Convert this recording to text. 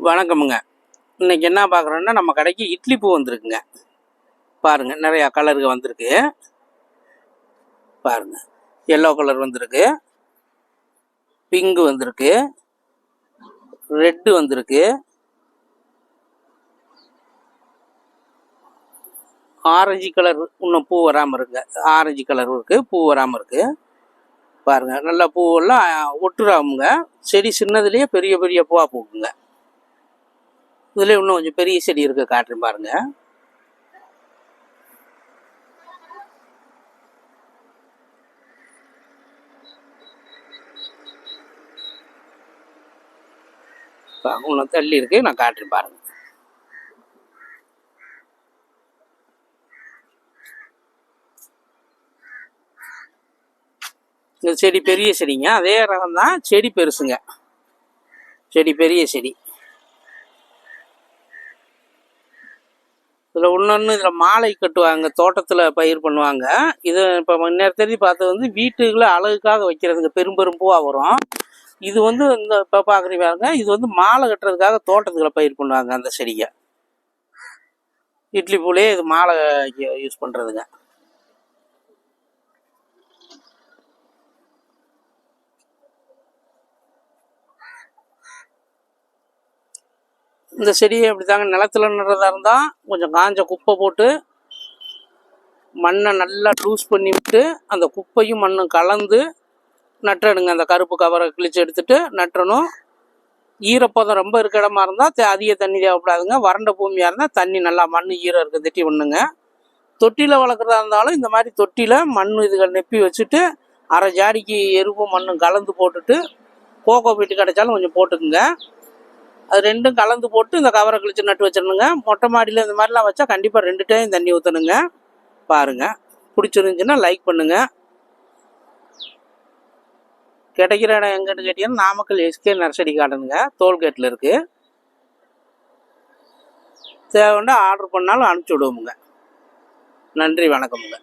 வணக்கமுங்க. இன்னைக்கு என்ன பார்க்குறோன்னா நம்ம கடைக்கு இட்லி பூ வந்திருக்குங்க. பாருங்க நிறையா கலருக்கு வந்திருக்கு. பாருங்க எல்லோ கலர் வந்திருக்கு. பிங்கு வந்திருக்கு. ரெட்டு வந்திருக்கு. ஆரஞ்சு கலர் இன்னும் பூ வராமல் இருக்குங்க ஆரஞ்சு கலர் இருக்குது பூ வராமல் இருக்குது பாருங்க நல்லா பூவெல்லாம் ஒட்டுறாமுங்க. செடி சின்னதுலேயே பெரிய பெரிய பூவாக பூக்குங்க இதில் இன்னும் கொஞ்சம் பெரிய செடி இருக்குது காட்டுறேன் பாருங்க. இன்னும் தள்ளி இருக்கு நான் காட்டுறேன் பாருங்க. இந்த செடி பெரிய செடிங்க அதே ரகம் தான் செடி பெருசுங்க. செடி பெரிய செடி. இதில் இன்னொன்று இதில் மாலை கட்டுவாங்க தோட்டத்தில் பயிர் பண்ணுவாங்க. இது இப்போ முன்னேறி பார்த்தது வந்து வீட்டுக்குள்ள அழகுக்காக வைக்கிறதுங்க பெரும் பெரும் பூவாக வரும். இது வந்து இந்த இப்போ பார்க்குறீங்க இது வந்து மாலை கட்டுறதுக்காக தோட்டத்துக்குள்ள பயிர் பண்ணுவாங்க அந்த செடியை இட்லி பூலே இது மாலை யூஸ் பண்ணுறதுங்க இந்த செடியை அப்படி தாங்க நிலத்துல நடுறதா இருந்தால் கொஞ்சம் காஞ்ச குப்பை போட்டு மண்ணை நல்லா லூஸ் பண்ணி விட்டு அந்த குப்பையும் மண்ணும் கலந்து நட்டுறணுங்க. அந்த கருப்பு கவரை கிழிச்சு எடுத்துட்டு நட்டுறணும் ஈரப்பதம் ரொம்ப இருக்க இடமா இருந்தால் அதிக தண்ணி தேவைப்படாதுங்க. வறண்ட பூமியாக இருந்தால் தண்ணி நல்லா மண் ஈரம் இருக்க தட்டி ஒன்றுங்க தொட்டியில் வளர்க்குறதா இருந்தாலும் இந்த மாதிரி தொட்டியில் மண் இதுகள் நெப்பி வச்சுட்டு அரை ஜாடிக்கு எருவும் மண்ணும் கலந்து போட்டுட்டு கோகோ பீட்டு கிடைச்சாலும் கொஞ்சம் போட்டுக்குங்க. அது ரெண்டும் கலந்து போட்டு இந்த கவரை கிழிச்சு நட்டு வச்சிடணுங்க. மொட்டை மாடியில் இந்த மாதிரிலாம் வச்சா கண்டிப்பாக ரெண்டு டைம் தண்ணி ஊற்றணுங்க பாருங்கள் பிடிச்சிருந்துச்சுன்னா லைக் பண்ணுங்கள் கிடைக்கிற இடம் எங்கன்னு கேட்டீங்கன்னா நாமக்கல் எஸ்கே நர்சரி கார்டனுங்க டோல்கேட்டில் இருக்குது தேவைன்னா ஆர்டர் பண்ணாலும் அனுப்பிச்சி விடுவோமுங்க. நன்றி வணக்கமுங்க.